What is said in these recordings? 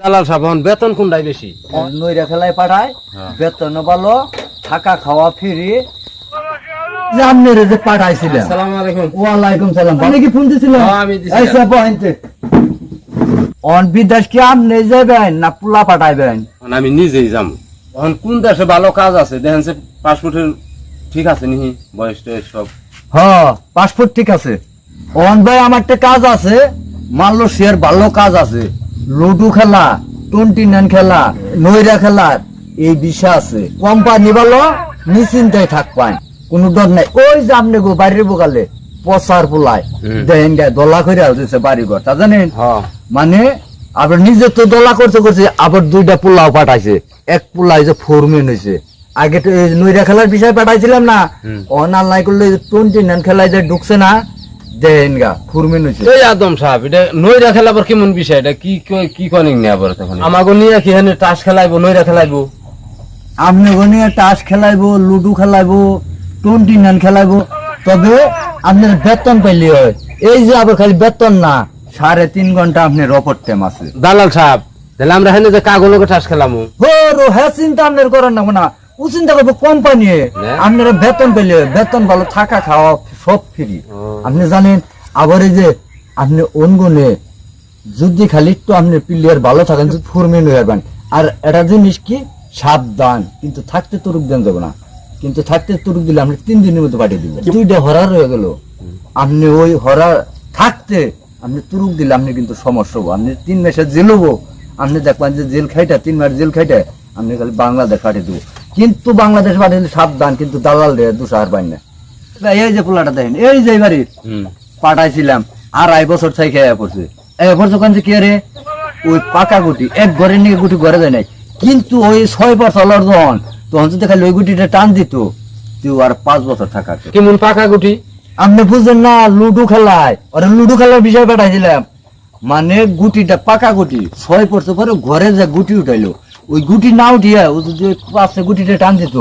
দালাল সাহেব বেতন কোনটাই বেশি? নইরা খেলায় পাঠায় হ্যাঁ। বেতন ভালো থাকা খাওয়া ফ্রি যে যে পাঠাইছিলেন। আসসালামু আলাইকুম। ওয়ালাইকুম সালাম। আপনি কি ফোন দিছিলেন? হ্যাঁ, আমি দিছিলাম। এই সব অন বিদেশ কি আপনি যাবেন না পোলা পাঠাইবেন? আমি নিজেই যাম। এখন কোন দেশে ভালো কাজ আছে? দেখেন সে পাসপোর্টের ঠিক আছে নিহি বয়স টয়স সব। হ্যাঁ পাসপোর্ট ঠিক আছে। অন ভাই আমার একটা কাজ আছে। মালয়েশিয়ার ভালো কাজ আছে। লুডু খেলা টোয়েন্টি নাইন খেলা নৈরা খেলা এই বিষয় আছে। কোম্পানি ভালো নিশ্চিন্তায় থাকবেন কোনো ডর নাই। ওই যে আপনি গো বাড়ির বোকালে পচার পোলায়। গায়ে দলা করে দিচ্ছে বাড়ি ঘর তা জানেন? হ্যাঁ। মানে আবার নিজে তো দলা করতে করছে আবার দুইটা পোলাও পাঠাইছে। এক পোলাই যে ফোরমেন হয়েছে আগে তো এই নৈরা খেলার বিষয় পাঠাইছিলাম না। হুম। অনলাইন করলে টোয়েন্টি নাইন খেলায় যে ঢুকছে না দেন গা ফোরমেন হয়েছে এই আদম সাহেব এটা নইরা খেলাবার কেমন বিষয়? এটা কি কি কনিং নিয়ে আবার তখন? আমাকে নিয়ে কি হেনে তাস খেলাইবো নইরা খেলাইবো? আপনি টাস খেলাইবো লুডু খেলাইবো টোয়েন্টি নাইন খেলাইবো। তবে আপনার বেতন পাইলে হয়। এই যে আবার খালি বেতন না সাড়ে তিন ঘণ্টা আপনি অপর টাইম আছে। দালাল সাহেব তাহলে আমরা হেনে যে কাগলকে তাস খেলামু। হো হ্যাঁ চিন্তা আপনার করেন না না। ও চিন্তা করব কোম্পানি আপনারা বেতন পেলে বেতন ভালো থাকা খাওয়া সব ফ্রি। আপনি জানেন আবার এই যে আপনি অনগুনে যদি খালি একটু আপনি প্লেয়ার ভালো থাকেন যদি ফোরমেন হয়ে যাবেন। আর এটা জিনিস কি? সাবধান। কিন্তু থাকতে তুরুক দেন যাবে না। কিন্তু থাকতে তুরুক দিলে আপনি তিন দিনের মধ্যে পাঠিয়ে দিবেন। দুইটা হরার হয়ে গেল। আপনি ওই হরার থাকতে আপনি তুরুক দিলে আপনি কিন্তু সমস্যা হব। আপনি তিন মাসে জেল হব। আপনি দেখবেন যে জেল খাইটা তিন মাস জেল খাইটা আপনি খালি বাংলাদেশ পাঠিয়ে দেবো। কিন্তু বাংলাদেশ পাঠিয়ে দিলে সাবধান কিন্তু দালাল রে দুসাহার পাই না। এই যে পোলাটা এই যে বাড়ির পাঠাইছিলাম আড়াই বছর থেকে খেয়ে পড়ছে। বছর কি রে? ওই পাকা গুটি এক ঘরে নিয়ে গুটি ঘরে যায় নাই। কিন্তু ওই ছয় বছর তখন যদি খালি ওই গুটিটা টান দিত তুই আর পাঁচ বছর থাকাতে। কেমন পাকা গুটি? আপনি বুঝলেন না লুডু খেলায় ওরা লুডু খেলার বিষয় পাঠাইছিলাম। মানে গুটিটা পাকা গুটি ছয় বছর পরে ঘরে যে গুটি উঠাইলো ওই গুটি না উঠিয়া ও যদি পাশে গুটিটা টান দিত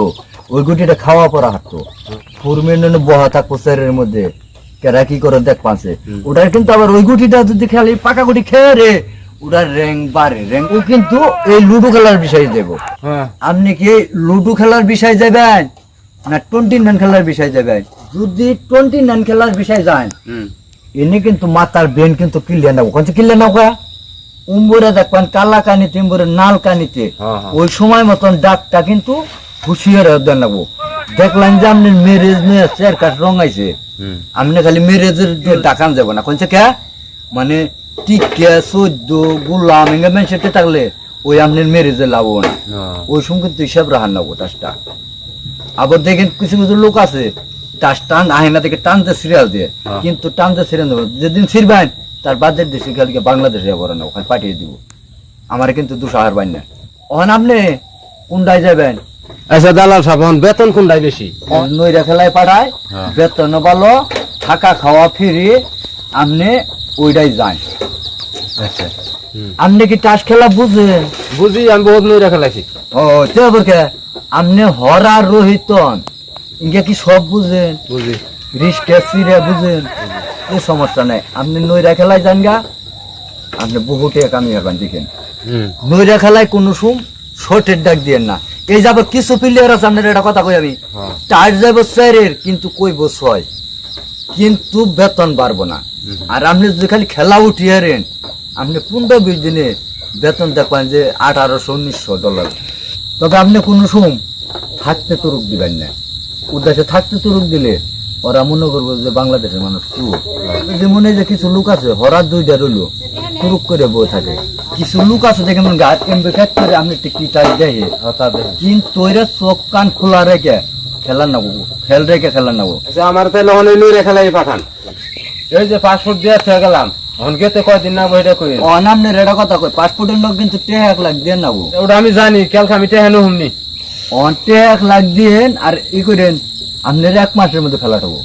ওই গুটিটা খাওয়া পড়া হাঁটতো। বহা থাকব মধ্যে। কেরা কি করে দেখ ওটার কিন্তু আবার ওই গুটিটা যদি খেলি পাকা গুটি খেয়ে রে ওটার র্যাঙ্ক বাড়ে র্যাঙ্ক ও কিন্তু এই লুডু খেলার বিষয়ে দেবো। হ্যাঁ। আপনি কি লুডো খেলার বিষয় যাবেন? না টোয়েন্টি নাইন খেলার বিষয় যাবেন? যদি টোয়েন্টি নাইন খেলার বিষয় যান এনে কিন্তু মাথার ব্রেন কিন্তু কিনলে না কোন উম্বরে দেখবেন কালা কানিতে উম্বরে নাল কানিতে। হ্যাঁ, হ্যাঁ। ওই সময় মতন ডাকটা কিন্তু হুশিয়ার দেন লাগবো দেখলেন যে আপনি মেরেজ নিয়ে চেয়ার কাঠ রঙাইছে। আপনি খালি মেরেজের ডাকান যাব না কোনছে কে? মানে টিকা চোদ্দ গোলাম এঙ্গা মেনসেটে থাকলে ওই আপনার মেরেজে লাভ না। ওই সময় কিন্তু হিসাব রাখার নেব টাসটা। আবার দেখেন কিছু কিছু লোক আছে টাস টান আহেনা থেকে টানতে সিরিয়াল দিয়ে। হ্যাঁ। কিন্তু টানতে সিরিয়াল দেবো যেদিন ছিড়বেন তার বাদের দেশে খালিকে বাংলাদেশে যাব না ওখানে পাঠিয়ে দিব। আমার কিন্তু দুশো বাইন না। ওখানে আপনি কোনটায় যাবেন? আচ্ছা দালাল সাহেব এখন বেতন কোনটাই বেশি? নইরা খেলায় পাঠায় হ্যাঁ। বেতন ভালো থাকা খাওয়া ফ্রি আপনি ওইটাই যান আচ্ছা। আপনি কি টাস খেলা বুঝেন বুঝি আমি বহুত নইরা খেলাইছি। ও কে আপনি হরা রোহিতন। ইঙ্গে কি সব বুঝেন বুঝি। রিস্কে সিরে বুঝেন এই সমস্যা নাই। আপনি নইরা খেলায় যান গা। আপনি বহুটে কামি হবেন দেখেন হুম। নইরা খেলায় কোনো সুম শর্টের ডাক দিয়েন না। এই যাব কিছু প্লেয়ার আছে আপনার এটা কথা কই আমি? হ্যাঁ। টাইট যাব স্যারের কিন্তু কইব ছয় কিন্তু বেতন বাড়বো না। আর আপনি যদি খালি খেলা উঠিয়ারেন আপনি পনেরো বিশ দিনে বেতন দেখবেন যে আঠারোশো উনিশশো ডলার তবে আপনি কোনো সুম থাকতে তো তুরুক দিবেন না। উদ্দেশ্যে থাকতে তো তুরুক দিলে ওরা মনে করব যে বাংলাদেশের মানুষ চুর যে মনে হয় যে কিছু লোক আছে হরার দুইটা রইল তুরুক করে থাকে। কিছু লোক আছে দেখে মনে গাছ এমবে কাজ করে হতা দেখি কিন্তু ওইরা চোখ কান খোলা রেখে খেলা নেব খেল রেখে খেলা নেব আচ্ছা আমার তাহলে অনেক নইরা খেলাই পাঠান। এই যে পাসপোর্ট দিয়ে থেকে গেলাম গেতে কয়দিন না এটা কই? অনামনে রেডা কথা কই পাসপোর্টের লোক কিন্তু টে এক লাখ নেব ওটা আমি জানি কালকে আমি টেহানো হুমনি অন টে এক লাখ দিয়েন আর ই করেন আপনার এক মাসের মধ্যে ফেলা দেবো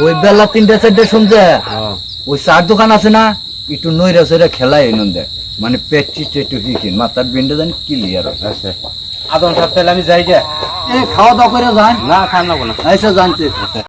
ওই বেলা তিনটে চারটে শুনছে হ্যাঁ। ওই চার দোকান আছে না একটু নইরা সইরা খেলায় এনন দেয়। মানে পেটটি টেটু হিকিন মাথার বিন্ডে জানি ক্লিয়ার আছে আদম সাহেব তাহলে আমি যাই গে। খাওয়া দাওয়া করে যান। না খান না। আচ্ছা জানতে